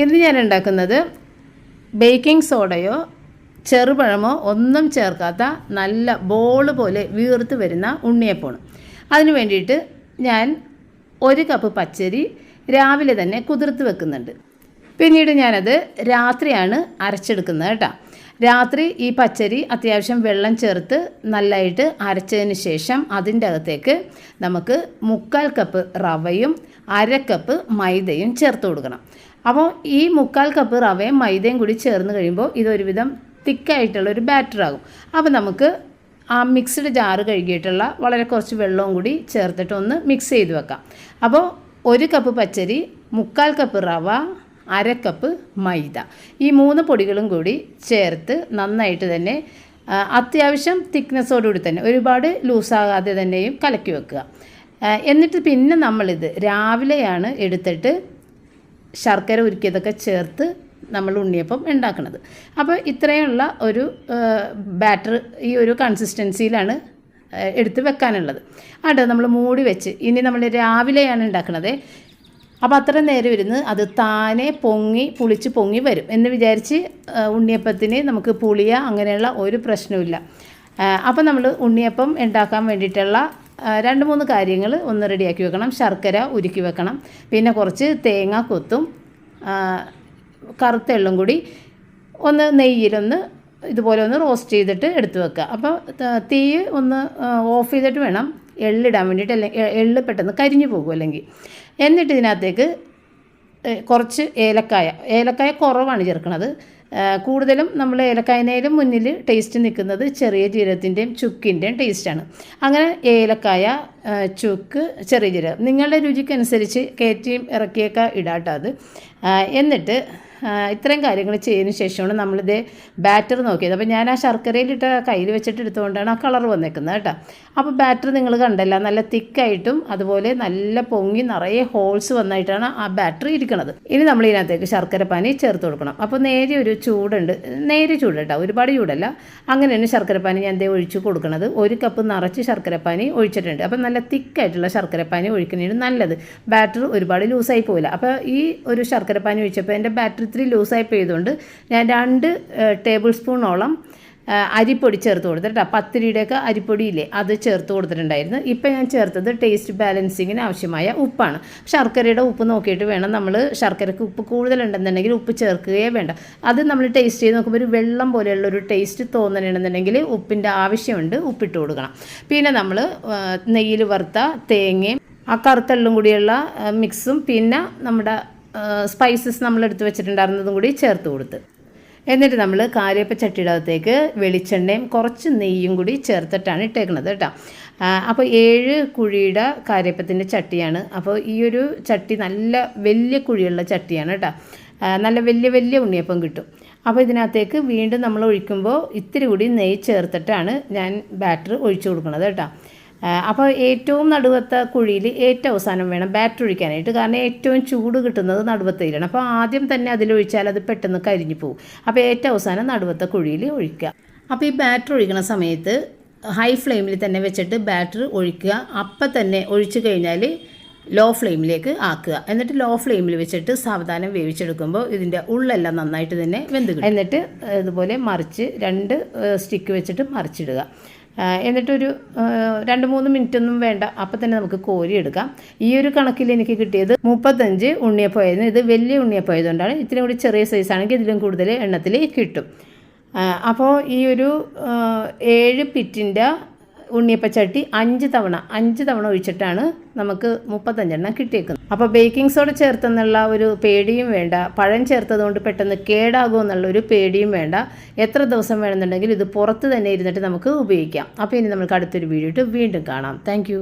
ഇന്ന് ഞാൻ ഉണ്ടാക്കുന്നത് ബേക്കിംഗ് സോഡയോ ചെറുപഴമോ ഒന്നും ചേർക്കാത്ത നല്ല ബോൾ പോലെ വീർത്ത് വരുന്ന ഉണ്ണിയപ്പമാണ്. അതിന് വേണ്ടിയിട്ട് ഞാൻ ഒരു കപ്പ് പച്ചരി രാവിലെ തന്നെ കുതിർത്ത് വെക്കുന്നുണ്ട്. പിന്നീട് ഞാനത് രാത്രിയാണ് അരച്ചെടുക്കുന്നത് കേട്ടോ. രാത്രി ഈ പച്ചരി അത്യാവശ്യം വെള്ളം ചേർത്ത് നല്ലതായിട്ട് അരച്ചതിന് ശേഷം അതിന്റെ അകത്തേക്ക് നമുക്ക് മുക്കാൽ കപ്പ് റവയും അര കപ്പ് മൈദയും ചേർത്ത് കൊടുക്കണം. അപ്പോൾ ഈ മുക്കാൽ കപ്പ് റവയും മൈദയും കൂടി ചേർന്ന് കഴിയുമ്പോൾ ഇതൊരുവിധം തിക്കായിട്ടുള്ള ഒരു ബാറ്റർ ആകും. അപ്പോൾ നമുക്ക് ആ മിക്സ്ഡ് ജാറ് കഴുകിയിട്ടുള്ള വളരെ കുറച്ച് വെള്ളവും കൂടി ചേർത്തിട്ട് ഒന്ന് മിക്സ് ചെയ്ത് വെക്കാം. അപ്പോൾ ഒരു കപ്പ് പച്ചരി മുക്കാൽ കപ്പ് റവ അര കപ്പ് മൈദ. ഈ മൂന്ന് പൊടികളും കൂടി ചേർത്ത് നന്നായിട്ട് തന്നെ അത്യാവശ്യം തിക്നെസ്സോടുകൂടി തന്നെ ഒരുപാട് ലൂസാകാതെ തന്നെയും കലക്കി വെക്കുക. എന്നിട്ട് പിന്നെ നമ്മളിത് രാവിലെയാണ് എടുത്തിട്ട് ശർക്കര ഉരുക്കിയതൊക്കെ ചേർത്ത് നമ്മൾ ഉണ്ണിയപ്പം ഉണ്ടാക്കുന്നത് അപ്പോൾ ഇത്രയുള്ള ഒരു ബാറ്റർ ഈ ഒരു കൺസിസ്റ്റൻസിയിലാണ് എടുത്ത് വെക്കാനുള്ളത്. അത് നമ്മൾ മൂടി വെച്ച് ഇനി നമ്മൾ രാവിലെയാണ് ഉണ്ടാക്കുന്നത് അപ്പോൾ അത്ര നേരം ഇരുന്ന് അത് താനെ പൊങ്ങി പുളിച്ച് പൊങ്ങി വരും എന്ന് വിചാരിച്ച് ഉണ്ണിയപ്പത്തിന് നമുക്ക് പുളിയ അങ്ങനെയുള്ള ഒരു പ്രശ്നവുമില്ല. അപ്പോൾ നമ്മൾ ഉണ്ണിയപ്പം ഉണ്ടാക്കാൻ വേണ്ടിയിട്ടുള്ള രണ്ട് മൂന്ന് കാര്യങ്ങൾ ഒന്ന് റെഡിയാക്കി വെക്കണം. ശർക്കര ഉരുക്കി വെക്കണം. പിന്നെ കുറച്ച് തേങ്ങ കൊത്തും കറുത്തെള്ളും കൂടി ഒന്ന് നെയ്യിലൊന്ന് ഇതുപോലെ ഒന്ന് റോസ്റ്റ് ചെയ്തിട്ട് എടുത്തു വെക്കുക. അപ്പോൾ തീ ഒന്ന് ഓഫ് ചെയ്തിട്ട് വേണം എള്ളിടാൻ വേണ്ടിയിട്ട്. അല്ലെങ്കിൽ എള്ള് പെട്ടെന്ന് കരിഞ്ഞു പോകും അല്ലെങ്കിൽ. എന്നിട്ട് ഇതിനകത്തേക്ക് കുറച്ച് ഏലക്കായ. ഏലക്കായ കുറവാണ് ചേർക്കുന്നത് കൂടുതലും നമ്മൾ ഏലക്കായനേലും മുന്നിൽ ടേസ്റ്റ് നിൽക്കുന്നത് ചെറിയ ജീരകത്തിന്റെയും ചുക്കിന്റെയും ടേസ്റ്റാണ് അങ്ങനെ ഏലക്കായ ചുക്ക് ചെറിയ ജീരകം. നിങ്ങളുടെ രുചിക്കനുസരിച്ച് കയറ്റിയും ഇറക്കിയൊക്കെ ഇടാട്ടോ അത്. എന്നിട്ട് ഇത്രയും കാര്യങ്ങൾ ചെയ്തതിന് ശേഷമാണ് നമ്മളിത് ബാറ്റർ നോക്കിയത്. അപ്പോൾ ഞാൻ ആ ശർക്കരയിലിട്ട് കയ്യിൽ വെച്ചിട്ട് എടുത്തുകൊണ്ടാണ് ആ കളർ വന്നേക്കുന്നത് കേട്ടോ. അപ്പോൾ ബാറ്റർ നിങ്ങൾ കണ്ടല്ല നല്ല തിക്കായിട്ടും അതുപോലെ നല്ല പൊങ്ങി നിറയെ ഹോൾസ് വന്നായിട്ടാണ് ആ ബാറ്ററി ഇരിക്കുന്നത് ഇനി നമ്മൾ ഇതിനകത്തേക്ക് ശർക്കര പാനി ചേർത്ത് കൊടുക്കണം. അപ്പോൾ നേരെ ഒരു ചൂടുണ്ട് നേരെ ചൂട് കേട്ടോ ഒരുപാട് ചൂടല്ല. അങ്ങനെയാണ് ശർക്കര പാനി ഞാൻ ദേ ഒഴിച്ച് കൊടുക്കുന്നത് ഒരു കപ്പ് നിറച്ച് ശർക്കര പാനി ഒഴിച്ചിട്ടുണ്ട്. അപ്പോൾ നല്ല തിക്കായിട്ടുള്ള ശർക്കര പാനി ഒഴിക്കുന്നതിന് നല്ലത്. ബാറ്റർ ഒരുപാട് ലൂസായി പോവില്ല. അപ്പോൾ ഈ ഒരു ശർക്കര പാനി ഒഴിച്ചപ്പോൾ എന്റെ ബാറ്ററി ഇത്തിരി ലൂസായി പെയ്തുകൊണ്ട് ഞാൻ രണ്ട് ടേബിൾ സ്പൂണോളം അരിപ്പൊടി ചേർത്ത് കൊടുത്തിട്ട് പത്തിരിയുടെയൊക്കെ അരിപ്പൊടിയില്ലേ അത് ചേർത്ത് കൊടുത്തിട്ടുണ്ടായിരുന്നു. ഇപ്പം ഞാൻ ചേർത്തത് ടേസ്റ്റ് ബാലൻസിങ്ങിന് ആവശ്യമായ ഉപ്പാണ്. ശർക്കരയുടെ ഉപ്പ് നോക്കിയിട്ട് വേണം നമ്മൾ ശർക്കരക്ക് ഉപ്പ് കൂടുതലുണ്ടെന്നുണ്ടെങ്കിൽ ഉപ്പ് ചേർക്കുകയേ വേണ്ട. അത് നമ്മൾ ടേസ്റ്റ് ചെയ്ത് നോക്കുമ്പോൾ ഒരു വെള്ളം പോലെയുള്ള ഒരു ടേസ്റ്റ് തോന്നണമെന്നുണ്ടെങ്കിൽ ഉപ്പിന്റെ ആവശ്യമുണ്ട് ഉപ്പിട്ട് കൊടുക്കണം. പിന്നെ നമ്മൾ നെയ്യിൽ വറുത്ത തേങ്ങയും ആ കറുത്തെള്ളും കൂടിയുള്ള മിക്സും പിന്നെ നമ്മുടെ സ്പൈസസ് നമ്മൾ എടുത്ത് വെച്ചിട്ടുണ്ടായിരുന്നതും കൂടി ചേർത്ത് കൊടുത്ത്. എന്നിട്ട് നമ്മൾ കാര്യപ്പ അകത്തേക്ക് വെളിച്ചെണ്ണയും കുറച്ച് നെയ്യും കൂടി ചേർത്തിട്ടാണ് ഇട്ടേക്കുന്നത് കേട്ടോ. അപ്പോൾ ഏഴ് കുഴിയുടെ കാര്യപ്പത്തിന്റെ ചട്ടിയാണ്. അപ്പോൾ ഈ ഒരു ചട്ടി നല്ല വലിയ കുഴിയുള്ള ചട്ടിയാണ് കേട്ടോ. നല്ല വലിയ വലിയ ഉണ്ണിയപ്പം കിട്ടും. അപ്പോൾ ഇതിനകത്തേക്ക് വീണ്ടും നമ്മൾ ഒഴിക്കുമ്പോൾ ഇത്തിരി കൂടി നെയ്യ് ചേർത്തിട്ടാണ് ഞാൻ ബാറ്റർ ഒഴിച്ചു കൊടുക്കുന്നത് കേട്ടോ. അപ്പോൾ ഏറ്റവും നടുവത്ത കുഴിയിൽ ഏറ്റവും അവസാനം വേണം ബാറ്ററി ഒഴിക്കാനായിട്ട്. കാരണം ഏറ്റവും ചൂട് കിട്ടുന്നത് നടുവത്തയിലാണ്. അപ്പോൾ ആദ്യം തന്നെ അതിലൊഴിച്ചാൽ അത് പെട്ടെന്ന് കരിഞ്ഞു പോകും അപ്പോൾ ഏറ്റവും അവസാനം നടുവത്ത കുഴിയിൽ ഒഴിക്കുക. അപ്പോൾ ഈ ബാറ്റർ ഒഴിക്കുന്ന സമയത്ത് ഹൈ ഫ്ലെയിമിൽ തന്നെ വെച്ചിട്ട് ബാറ്ററി ഒഴിക്കുക. അപ്പം തന്നെ ഒഴിച്ചു കഴിഞ്ഞാൽ ലോ ഫ്ലെയിമിലേക്ക് ആക്കുക. എന്നിട്ട് ലോ ഫ്ലെയിമിൽ വെച്ചിട്ട് സാവധാനം വേവിച്ചെടുക്കുമ്പോൾ ഇതിന്റെ ഉള്ളെല്ലാം നന്നായിട്ട് തന്നെ വെന്ത് എന്നിട്ട് ഇതുപോലെ മറിച്ച് രണ്ട് സ്റ്റിക്ക് വെച്ചിട്ട് മറിച്ചിടുക. എന്നിട്ടൊരു രണ്ട് മൂന്ന് മിനിറ്റ് ഒന്നും വേണ്ട. അപ്പം തന്നെ നമുക്ക് കോരി എടുക്കാം. ഈ ഒരു കണക്കിൽ എനിക്ക് കിട്ടിയത് മുപ്പത്തഞ്ച് ഉണ്ണിയപ്പമായിരുന്നു ഇത് വലിയ ഉണ്ണിയപ്പമായതുകൊണ്ടാണ് ഇത്തിരി കൂടി ചെറിയ സൈസ് ആണെങ്കിൽ ഇതിലും കൂടുതൽ എണ്ണത്തിൽ കിട്ടും. അപ്പോൾ ഈ ഒരു ഏഴ് പിറ്റിന്റെ ഉണ്ണിയപ്പച്ചട്ടി അഞ്ച് തവണ അഞ്ച് തവണ ഒഴിച്ചിട്ടാണ് നമുക്ക് മുപ്പത്തഞ്ചെണ്ണം കിട്ടിയേക്കുന്നത്. അപ്പോൾ ബേക്കിംഗ് സോഡ ചേർത്തെന്നുള്ള ഒരു പേടിയും വേണ്ട. പഴം ചേർത്തതുകൊണ്ട് പെട്ടെന്ന് കേടാകുമോ എന്നുള്ള ഒരു പേടിയും വേണ്ട. എത്ര ദിവസം വേണമെന്നുണ്ടെങ്കിൽ ഇത് പുറത്ത് തന്നെ ഇരുന്നിട്ട് നമുക്ക് ഉപയോഗിക്കാം. അപ്പോൾ ഇനി നമുക്ക് അടുത്തൊരു വീഡിയോ വീണ്ടും കാണാം. താങ്ക്